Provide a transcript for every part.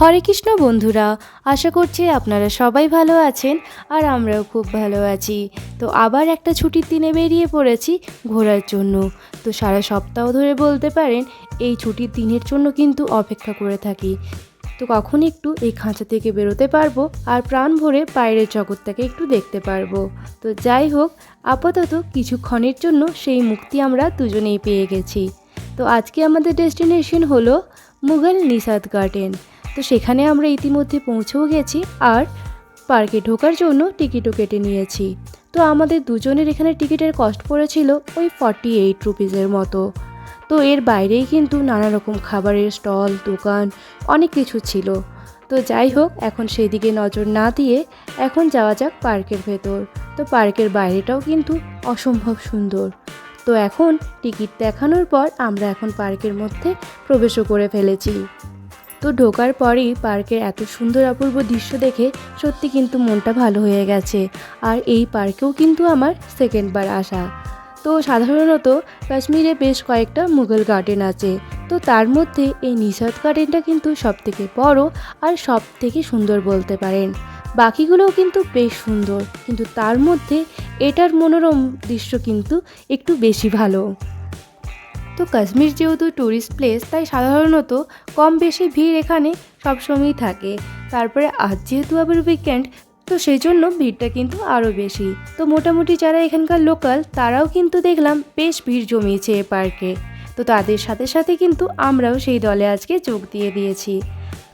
হরে কৃষ্ণ বন্ধুরা, আশা করছি আপনারা সবাই ভালো আছেন আর আমরাও খুব ভালো আছি। তো আবার একটা ছুটির দিনে বেরিয়ে পড়েছি ঘোরার জন্য। তো সারা সপ্তাহ ধরে বলতে পারেন, এই ছুটির দিনের জন্য কিন্তু অপেক্ষা করে থাকি। তো কখন একটু এই খাঁচা থেকে বেরোতে পারব আর প্রাণ ভরে বাইরের জগৎটাকে একটু দেখতে পারব। তো যাই হোক, আপাতত কিছুক্ষণের জন্য সেই মুক্তি আমরা দুজনেই পেয়ে গেছি। তো আজকে আমাদের ডেস্টিনেশন হলো মুঘল নিসাদ গার্ডেন। তো সেখানে আমরা ইতিমধ্যে পৌঁছেও গেছি আর পার্কে ঢোকার জন্য টিকিটও কেটে নিয়েছি। তো আমাদের দুজনের এখানে টিকিটের কস্ট পড়েছিল ওই ফর্টি এইট রুপিজের মতো। তো এর বাইরেই কিন্তু নানা রকম খাবারের স্টল, দোকান, অনেক কিছু ছিল। তো যাই হোক, এখন সেদিকে নজর না দিয়ে এখন যাওয়া যাক পার্কের ভেতর। তো পার্কের বাইরেটাও কিন্তু অসম্ভব সুন্দর। তো এখন টিকিট দেখানোর পর আমরা এখন পার্কের মধ্যে প্রবেশও করে ফেলেছি। তো ঢোকার পরেই পার্কের এত সুন্দর অপূর্ব দৃশ্য দেখে সত্যি কিন্তু মনটা ভালো হয়ে গেছে। আর এই পার্কেও কিন্তু আমার সেকেন্ডবার আসা। তো সাধারণত কাশ্মীরে বেশ কয়েকটা মুঘল গার্ডেন আছে। তো তার মধ্যে এই নিষাদ গার্ডেনটা কিন্তু সব থেকে বড় আর সব থেকে সুন্দর বলতে পারেন। বাকিগুলোও কিন্তু বেশ সুন্দর। কিন্তু তার মধ্যে এটার মনোরম দৃশ্য কিন্তু একটু বেশি ভালো। তো কাশ্মীর যেহেতু ট্যুরিস্ট প্লেস তাই সাধারণত কম বেশি ভিড় এখানে সবসময়ই থাকে। তারপরে আজ যেহেতু আবার উইকেন্ড তো সেই জন্য ভিড়টা কিন্তু আরও বেশি। তো মোটামুটি যারা এখানকার লোকাল তারাও কিন্তু দেখলাম বেশ ভিড় জমিয়েছে এ পার্কে। তো তাদের সাথে সাথে কিন্তু আমরাও সেই দলে আজকে যোগ দিয়ে দিয়েছি।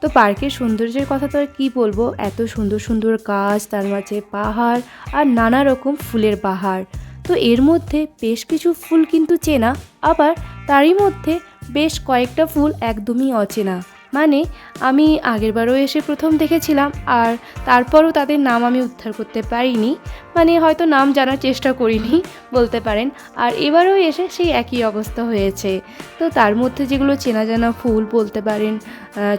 তো পার্কের সৌন্দর্যের কথা তো আর কী বলব? এত সুন্দর সুন্দর গাছ, তার মাঝে পাহাড় আর নানা রকম ফুলের বাহার তো এর মধ্যে বেশ কিছু ফুল কিন্তু চেনা। আবার তারই মধ্যে বেশ কয়েকটা ফুল একদমই অচেনা। মানে আমি আগেরবারও এসে প্রথম দেখেছিলাম আর তারপরও তাদের নাম আমি উদ্ধার করতে পারিনি। মানে হয়তো নাম জানার চেষ্টা করিনি, বলতে পারেন। আর এবারও এসে সেই একই অবস্থা হয়েছে। তো তার মধ্যে যেগুলো চেনা জানা ফুল বলতে পারেন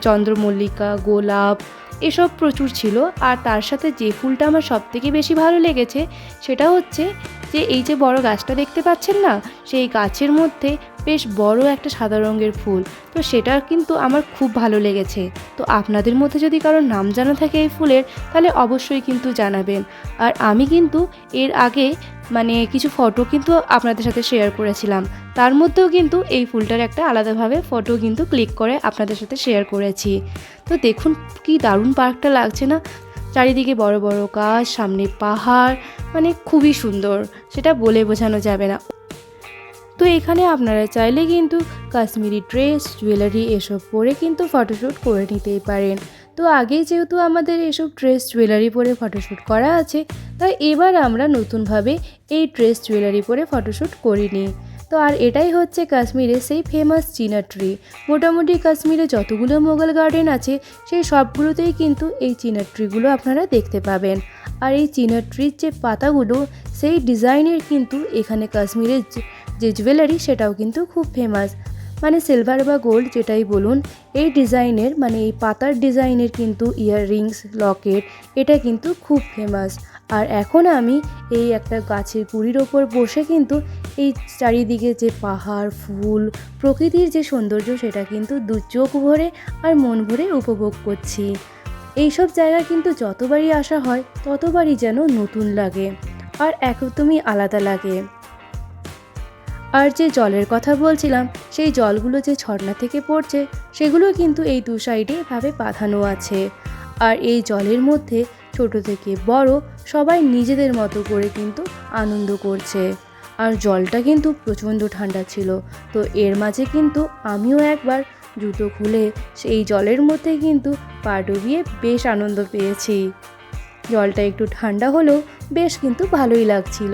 চন্দ্রমল্লিকা, গোলাপ, এসব প্রচুর ছিল। আর তার সাথে যে ফুলটা আমার সবথেকে বেশি ভালো লেগেছে, সেটা হচ্ছে যে এই যে বড় গাছটা দেখতে পাচ্ছেন না, সেই গাছের মধ্যে বেশ বড় একটা সাদা রঙের ফুল। তো সেটা কিন্তু আমার খুব ভালো লেগেছে। তো আপনাদের মধ্যে যদি কারোর নাম জানা থাকে এই ফুলের, তাহলে অবশ্যই কিন্তু জানাবেন। আর আমি কিন্তু এর আগে মানে কিছু ফটো কিন্তু আপনাদের সাথে শেয়ার করেছিলাম। তার মধ্যেও কিন্তু এই ফুলটার একটা আলাদাভাবে ফটো কিন্তু ক্লিক করে আপনাদের সাথে শেয়ার করেছি। তো দেখুন কি দারুণ পার্কটা লাগছে না? চারিদিকে বড় বড় গাছ, সামনে পাহাড় মানে খুবই সুন্দর। সেটা বলে বোঝানো যাবে না। তো এখানে আপনারা চাইলে কিন্তু কাশ্মীরি ড্রেস, জুয়েলারি এসব পরে কিন্তু ফটোশ্যুট করে নিতেই পারেন। তো আগেই যেহেতু আমাদের এসব ড্রেস, জুয়েলারি পরে ফটোশ্যুট করা আছে, তাই এবার আমরা নতুনভাবে এই ড্রেস, জুয়েলারি পরে ফটোশ্যুট করিনি। তো আর এটাই হচ্ছে কাশ্মীরে সেই ফেমাস চিনা ট্রি মোটামুটি কাশ্মীরে যতগুলো মোগল গার্ডেন আছে, সেই সবগুলোতেই কিন্তু এই চিনা ট্রিগুলো আপনারা দেখতে পাবেন। আর এই চিনা ট্রির যে পাতাগুলো, সেই ডিজাইনের কিন্তু এখানে কাশ্মীরের যে- যে জুয়েলারি সেটাও কিন্তু খুব ফেমাস মানে সিলভার বা গোল্ড যেটাই বলুন, এই ডিজাইনের মানে এই পাতার ডিজাইনের কিন্তু ইয়াররিংস লকেট এটা কিন্তু খুব ফেমাস আর এখন আমি এই একটা গাছের গুড়ির ওপর বসে কিন্তু এই চারিদিকে যে পাহাড়, ফুল, প্রকৃতির যে সৌন্দর্য সেটা কিন্তু দু চোখ ভরে আর মন ভরে উপভোগ করছি। এইসব জায়গা কিন্তু যতবারই আসা হয়, ততবারই যেন নতুন লাগে আর একদমই আলাদা লাগে। আর যে জলের কথা বলছিলাম, সেই জলগুলো যে ঝর্ণা থেকে পড়ছে, সেগুলো কিন্তু এই দু সাইডে এভাবে বাঁধানো আছে। আর এই জলের মধ্যে ছোট থেকে বড় সবাই নিজেদের মতো করে কিন্তু আনন্দ করছে। আর জলটা কিন্তু প্রচণ্ড ঠান্ডা ছিল, তো এর মাঝে কিন্তু আমিও একবার জুতো খুলে সেই জলের মধ্যে কিন্তু পা ডুবিয়ে বেশ আনন্দ পেয়েছি। জলটা একটু ঠান্ডা হলেও বেশ কিন্তু ভালোই লাগছিল।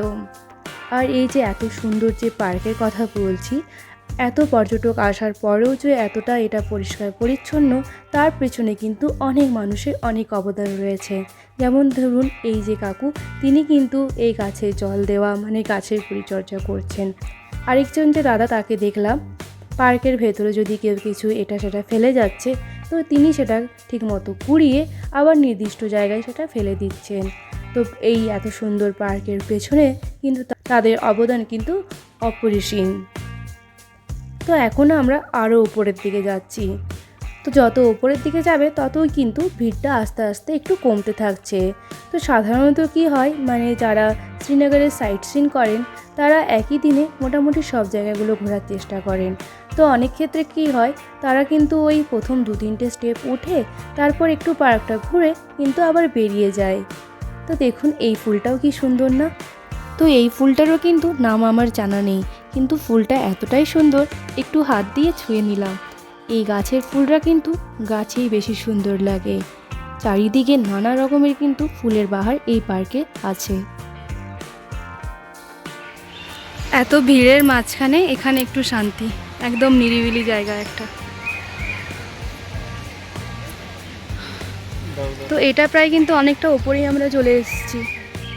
আর এই যে এত সুন্দর যে পার্কের কথা বলছি, এত পর্যটক আসার পরেও যে এতটা এটা পরিষ্কার পরিচ্ছন্ন, তার পেছনে কিন্তু অনেক মানুষের অনেক অবদান রয়েছে। যেমন ধরুন, এই যে কাকু, তিনি কিন্তু এই গাছে জল দেওয়া মানে গাছের পরিচর্যা করছেন। আরেকজন যে দাদা, তাকে দেখলাম, পার্কের ভেতরে যদি কেউ কিছু এটা সেটা ফেলে যাচ্ছে, তো তিনি সেটা ঠিকমতো কুড়িয়ে আবার নির্দিষ্ট জায়গায় সেটা ফেলে দিচ্ছেন। তো এই এত সুন্দর পার্কের পেছনে কিন্তু তাদের অবদান কিন্তু অপরিসীম। তো এখন আমরা আরও উপরের দিকে যাচ্ছি। তো যত ওপরের দিকে যাবে, ততই কিন্তু ভিড়টা আস্তে আস্তে একটু কমতে থাকছে। তো সাধারণত কি হয় মানে যারা শ্রীনগরের সাইট সিন করেন, তারা একই দিনে মোটামুটি সব জায়গাগুলো ঘোরার চেষ্টা করেন। তো অনেক ক্ষেত্রে কি হয়, তারা কিন্তু ওই প্রথম দু তিনটে স্টেপ উঠে, তারপর একটু পার্কটা ঘুরে কিন্তু আবার বেরিয়ে যায়। তো দেখুন, এই ফুলটাও কি সুন্দর না? তো এই ফুলটারও কিন্তু নাম আমার জানা নেই, কিন্তু ফুলটা এতটাই সুন্দর, একটু হাত দিয়ে ছুঁয়ে নিলাম। এই গাছের ফুলরা কিন্তু গাছেই বেশি সুন্দর লাগে। চারিদিকে নানা রকমের কিন্তু ফুলের বাহার এই পার্কে আছে। এত ভিড়ের মাঝখানে এখানে একটু শান্তি, একদম নিরিবিলি জায়গা একটা। তো এটা প্রায় কিন্তু অনেকটা ওপরেই আমরা চলে এসেছি।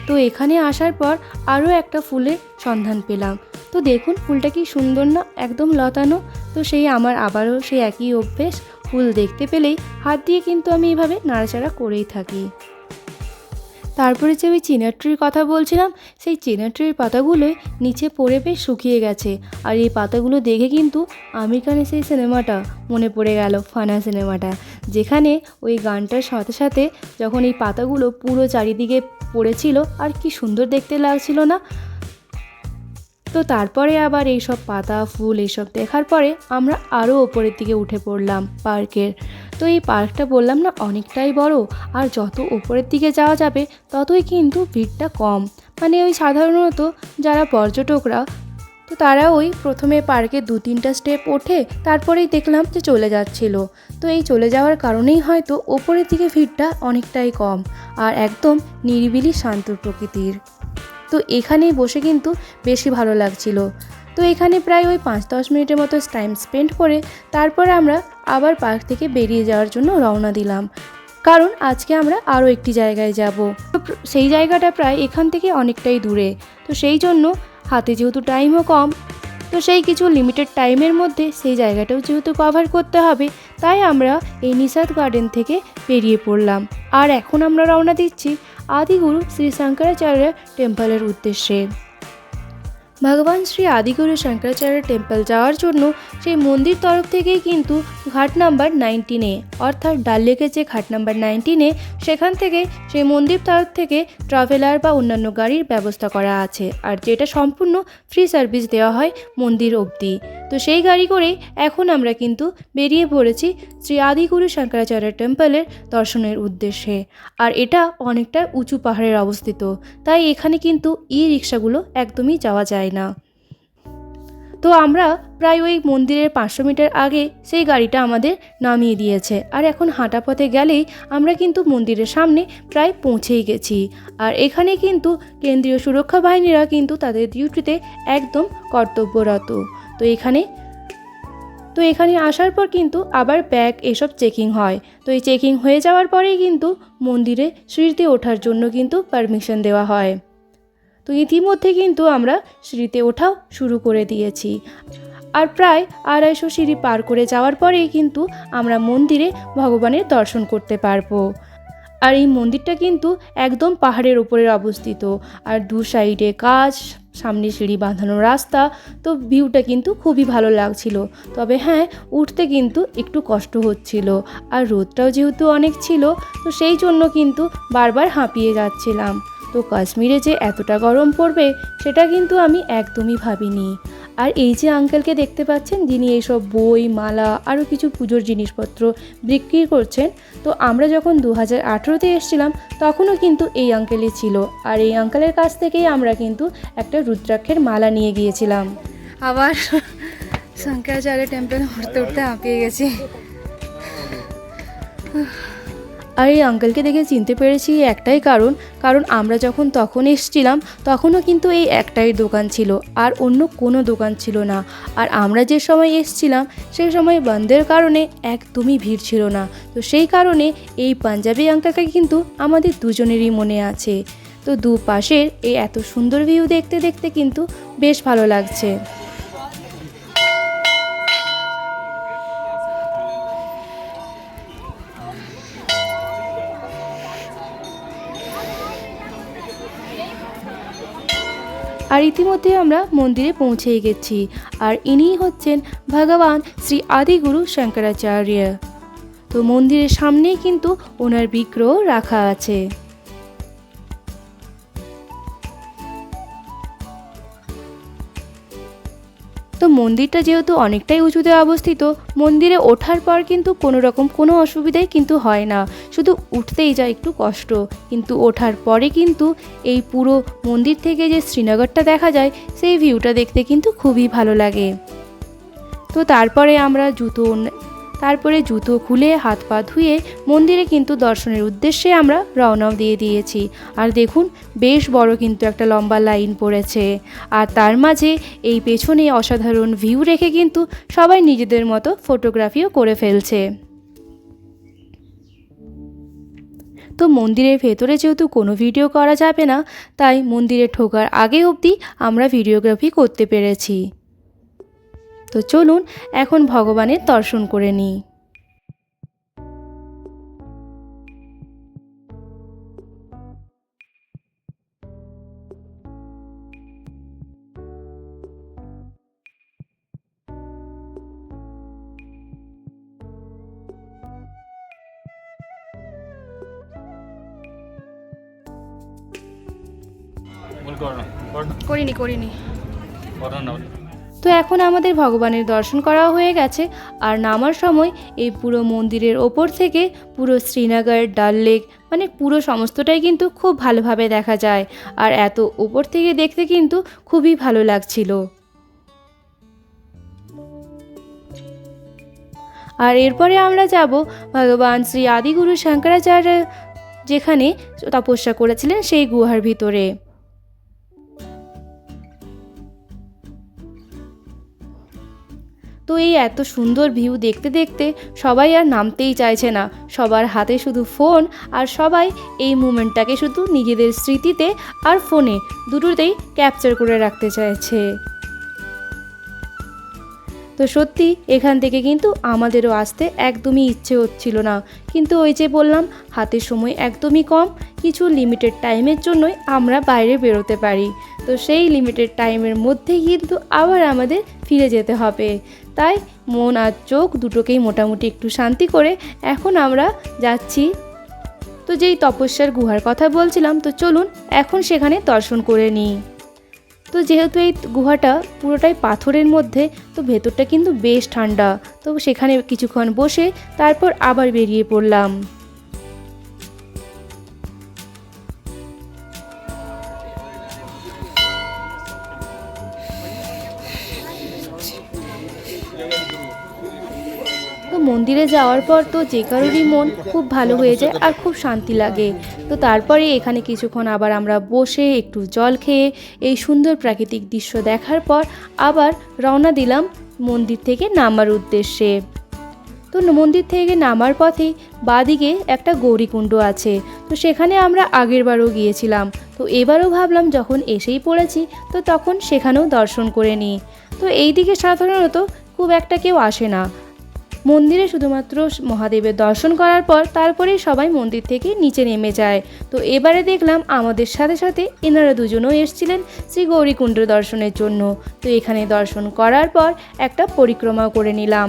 তো এখানে আসার পর আরও একটা ফুলের সন্ধান পেলাম। তো দেখুন, ফুলটা কি সুন্দর না, একদম লতানো তো সেই আমার আবারও সেই একই অভ্যেস, ফুল দেখতে পেলেই হাত দিয়ে কিন্তু আমি এভাবে নাড়াচাড়া করেই থাকি। তারপরে যে ওই চিনার ট্রির কথা বলছিলাম, সেই চিনার ট্রির পাতাগুলোই নিচে পড়ে বেশ শুকিয়ে গেছে। আর এই পাতাগুলো দেখে কিন্তু আমির খানের সেই সিনেমাটা মনে পড়ে গেল, ফানা সিনেমাটা। যেখানে ওই গানটার সাথে সাথে যখন এই পাতাগুলো পুরো চারিদিকে পড়েছিল, আর কি সুন্দর দেখতে লাগছিল না তো তারপরে আবার এইসব পাতা, ফুল এইসব দেখার পরে আমরা আরও ওপরের দিকে উঠে পড়লাম পার্কের। তো এই পার্কটা বললাম না অনেকটাই বড়, আর যত ওপরের দিকে যাওয়া যাবে ততই কিন্তু ভিড়টা কম। মানে ওই সাধারণত যারা পর্যটকরা, তো তারা ওই প্রথমে পার্কে দু তিনটা স্টেপ ওঠে, তারপরেই দেখলাম যে চলে যাচ্ছিল। তো এই চলে যাওয়ার কারণেই হয়তো ওপরের দিকে ভিড়টা অনেকটাই কম, আর একদম নিরিবিলি শান্ত প্রকৃতির। তো এখানেই বসে কিন্তু বেশি ভালো লাগছিল। তো এখানে প্রায় ওই পাঁচ দশ মিনিটের মতো টাইম স্পেন্ড করে তারপর আমরা আবার পার্ক থেকে বেরিয়ে যাওয়ার জন্য রওনা দিলাম। কারণ আজকে আমরা আরও একটি জায়গায় যাব। তো সেই জায়গাটা প্রায় এখান থেকে অনেকটাই দূরে। তো সেই জন্য হাতে যেহেতু টাইমও কম, তো সেই কিছু লিমিটেড টাইমের মধ্যে সেই জায়গাটাও যেহেতু কভার করতে হবে, তাই আমরা এই নিষাদ গার্ডেন থেকে বেরিয়ে পড়লাম। আর এখন আমরা রওনা দিচ্ছি আদিগুরু শ্রী শঙ্করাচার্য টেম্পলের উদ্দেশ্যে ভগবান শ্রী আদিগুরু শঙ্করাচার্য টেম্পল যাওয়ার জন্য সেই মন্দির তরফ থেকেই কিন্তু ঘাট নাম্বার নাইনটিনে অর্থাৎ ডাল লেকের যে ঘাট নাম্বার নাইনটিনে সেখান থেকে সেই মন্দির তরফ থেকে ট্রাভেলার বা অন্যান্য গাড়ির ব্যবস্থা করা আছে। আর যেটা সম্পূর্ণ ফ্রি সার্ভিস দেওয়া হয় মন্দির অবধি। তো সেই গাড়ি করেই এখন আমরা কিন্তু বেরিয়ে পড়েছি শ্রী আদিগুরু শঙ্করাচার্য টেম্পলের দর্শনের উদ্দেশ্যে। আর এটা অনেকটা উঁচু পাহাড়ের অবস্থিত। তাই এখানে কিন্তু ই রিক্সাগুলো একদমই যাওয়া যায় না। তো আমরা প্রায় ওই মন্দিরের পাঁচশো মিটার আগে সেই গাড়িটা আমাদের নামিয়ে দিয়েছে। আর এখন হাঁটা পথে গেলেই আমরা কিন্তু মন্দিরের সামনে প্রায় পৌঁছেই গেছি। আর এখানে কিন্তু কেন্দ্রীয় সুরক্ষা বাহিনীরা কিন্তু তাদের ডিউটিতে একদম কর্তব্যরত। তো এখানে তো এখানে আসার পর কিন্তু আবার ব্যাগ এসব চেকিং হয়। তো এই চেকিং হয়ে যাওয়ার পরেই কিন্তু মন্দিরে সিঁড়িতে ওঠার জন্য কিন্তু পারমিশন দেওয়া হয়। তো ইতিমধ্যে কিন্তু আমরা সিঁড়িতে ওঠাও শুরু করে দিয়েছি। আর প্রায় আড়াইশো সিঁড়ি পার করে যাওয়ার পরেই কিন্তু আমরা মন্দিরে ভগবানের দর্শন করতে পারব। আর এই মন্দিরটা কিন্তু একদম পাহাড়ের ওপরে অবস্থিত। আর দু সাইডে গাছ সামনে সিঁড়ি বাঁধানো রাস্তা, তো ভিউটা কিন্তু খুবই ভালো লাগছিল। তবে হ্যাঁ উঠতে কিন্তু একটু কষ্ট হচ্ছিল। আর রোদটাও যেহেতু অনেক ছিল, তো সেই জন্য কিন্তু বারবার হাঁপিয়ে যাচ্ছিলাম। তো কাশ্মীরে যে এতটা গরম পড়বে, সেটা কিন্তু আমি একদমই ভাবিনি। আর এই যে আঙ্কেলকে দেখতে পাচ্ছেন, যিনি এইসব বই, মালা, আরও কিছু পুজোর জিনিসপত্র বিক্রি করছেন, তো আমরা যখন দু হাজার আঠেরোতে এসেছিলাম, তখনও কিন্তু এই আঙ্কেলই ছিল। আর এই আঙ্কেলের কাছ থেকেই আমরা কিন্তু একটা রুদ্রাক্ষের মালা নিয়ে গিয়েছিলাম। আবার শঙ্করাচার্য টেম্পল উঠতে উঠতে হাঁপিয়ে গেছি। আর এই আঙ্কেলকে দেখে চিনতে পেরেছি একটাই কারণ কারণ আমরা যখন তখন এসছিলাম, তখনও কিন্তু এই একটাই দোকান ছিল আর অন্য কোনো দোকান ছিল না। আর আমরা যে সময় এসছিলাম, সেই সময় বন্ধের কারণে একদমই ভিড় ছিল না। তো সেই কারণে এই পাঞ্জাবি আঙ্কেলকে কিন্তু আমাদের দুজনেরই মনে আছে। তো দুপাশের এই এত সুন্দর ভিউ দেখতে দেখতে কিন্তু বেশ ভালো লাগছে। আর ইতিমধ্যে আমরা মন্দিরে পৌঁছে গেছি। আর ইনিই হচ্ছেন ভগবান শ্রী আদিগুরু শঙ্করাচার্য। তো মন্দিরের সামনেই কিন্তু ওনার বিগ্রহ রাখা আছে। মন্দিরটা যেহেতু অনেকটাই উঁচুতে অবস্থিত, মন্দিরে ওঠার পর কিন্তু কোনো রকম কোনো অসুবিধাই কিন্তু হয় না। শুধু উঠতেই যায় একটু কষ্ট। কিন্তু ওঠার পরে কিন্তু এই পুরো মন্দির থেকে যে শ্রীনগরটা দেখা যায়, সেই ভিউটা দেখতে কিন্তু খুবই ভালো লাগে। তো তারপরে আমরা জুতো তারপরে জুতো খুলে হাত পা ধুয়ে মন্দিরে কিন্তু দর্শনের উদ্দেশ্যে আমরা রওনাও দিয়ে দিয়েছি। আর দেখুন, বেশ বড় কিন্তু একটা লম্বা লাইন পড়েছে। আর তার মাঝে এই পেছনে অসাধারণ ভিউ রেখে কিন্তু সবাই নিজেদের মতো ফটোগ্রাফিও করে ফেলছে। তো মন্দিরের ভেতরে যেহেতু কোনো ভিডিও করা যাবে না, তাই মন্দিরে ঢোকার আগে অবধি আমরা ভিডিওগ্রাফি করতে পেরেছি। তো চলুন এখন ভগবানের দর্শন করে নিই। করিনি করিনি। তো এখন আমাদের ভগবানের দর্শন করা হয়ে গেছে। আর নামার সময় এই পুরো মন্দিরের ওপর থেকে পুরো শ্রীনগর, ডাল লেক মানে পুরো সমস্তটাই কিন্তু খুব ভালোভাবে দেখা যায়। আর এত ওপর থেকে দেখতে কিন্তু খুবই ভালো লাগছিল। আর এরপরে আমরা যাব ভগবান শ্রী আদিগুরু শঙ্করাচার্য যেখানে তপস্যা করেছিলেন সেই গুহার ভিতরে। তো এই এত সুন্দর ভিউ দেখতে দেখতে সবাই আর নামতেই চাইছে না। সবার হাতে শুধু ফোন আর সবাই এই মুমেন্টটাকে শুধু নিজেদের স্মৃতিতে আর ফোনে দুটোতেই ক্যাপচার করে রাখতে চাইছে। তো সত্যি এখান থেকে কিন্তু আমাদেরও আসতে একদমই ইচ্ছে হচ্ছিল না। কিন্তু ওই যে বললাম হাতে সময় একদমই কম, কিছু লিমিটেড টাইমের জন্যই আমরা বাইরে বেরোতে পারি। তো সেই লিমিটেড টাইমের মধ্যেই কিন্তু আবার আমাদের ফিরে যেতে হবে। তাই মন আর চোখ দুটোকেই মোটামুটি একটু শান্তি করে এখন আমরা যাচ্ছি। তো যেই তপস্যার গুহার কথা বলছিলাম, তো চলুন এখন সেখানে দর্শন করে নিই। তো যেহেতু এই গুহাটা পুরোটাই পাথরের মধ্যে, তো ভেতরটা কিন্তু বেশ ঠান্ডা। তো সেখানে কিছুক্ষণ বসে তারপর আবার বেরিয়ে পড়লাম। মন্দিরে যাওয়ার পর তো যে কারোরই মন খুব ভালো হয়ে যায় আর খুব শান্তি লাগে। তো তারপরে এখানে কিছুক্ষণ আবার আমরা বসে একটু জল খেয়ে এই সুন্দর প্রাকৃতিক দৃশ্য দেখার পর আবার রওনা দিলাম মন্দির থেকে নামার উদ্দেশ্যে। তো মন্দির থেকে নামার পথেই বাদিকে একটা গৌরীকুণ্ড আছে। তো সেখানে আমরা আগেরবারও গিয়েছিলাম। তো এবারও ভাবলাম যখন এসেই পড়েছি, তো তখন সেখানেও দর্শন করে নিই। তো এই দিকে সাধারণত খুব একটা কেউ আসে না। মন্দিরে শুধুমাত্র মহাদেবের দর্শন করার পর তারপরেই সবাই মন্দির থেকে নিচে নেমে যায়। তো এবারে দেখলাম আমাদের সাথে সাথে এনারা দুজনও এসছিলেন শ্রী গৌরীকুণ্ড দর্শনের জন্য। তো এখানে দর্শন করার পর একটা পরিক্রমা করে নিলাম।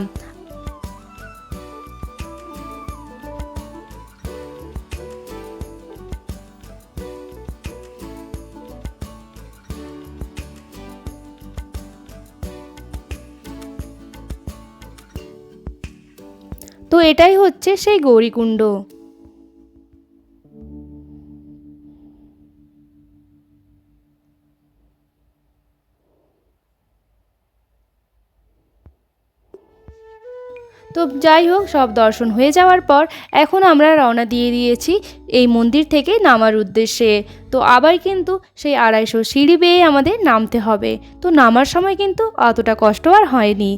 এটাই হচ্ছে সেই গৌরীকুণ্ড। তো যাই হোক, সব দর্শন হয়ে যাওয়ার পর এখন আমরা রওনা দিয়ে দিয়েছি এই মন্দির থেকে নামার উদ্দেশ্যে। তো আবার কিন্তু সেই আড়াইশো সিঁড়ি বেয়ে আমাদের নামতে হবে। তো নামার সময় কিন্তু অতটা কষ্ট আর হয়নি।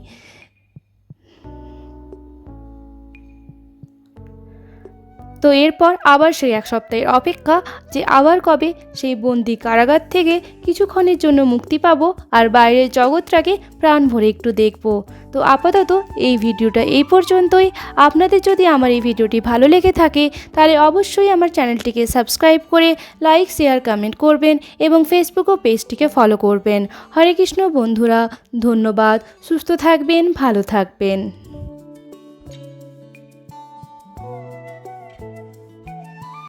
তো এরপর আবার সেই এক সপ্তাহের অপেক্ষা যে আবার কবে সেই বন্দি কারাগার থেকে কিছুক্ষণের জন্য মুক্তি পাবো আর বাইরের জগৎটাকে প্রাণ ভরে একটু দেখব। তো আপাতত এই ভিডিওটা এই পর্যন্তই। আপনাদের যদি আমার এই ভিডিওটি ভালো লেগে থাকে, তাহলে অবশ্যই আমার চ্যানেলটিকে সাবস্ক্রাইব করে লাইক, শেয়ার, কমেন্ট করবেন এবং ফেসবুক ও পেজটিকে ফলো করবেন। হরে কৃষ্ণ বন্ধুরা, ধন্যবাদ। সুস্থ থাকবেন, ভালো থাকবেন।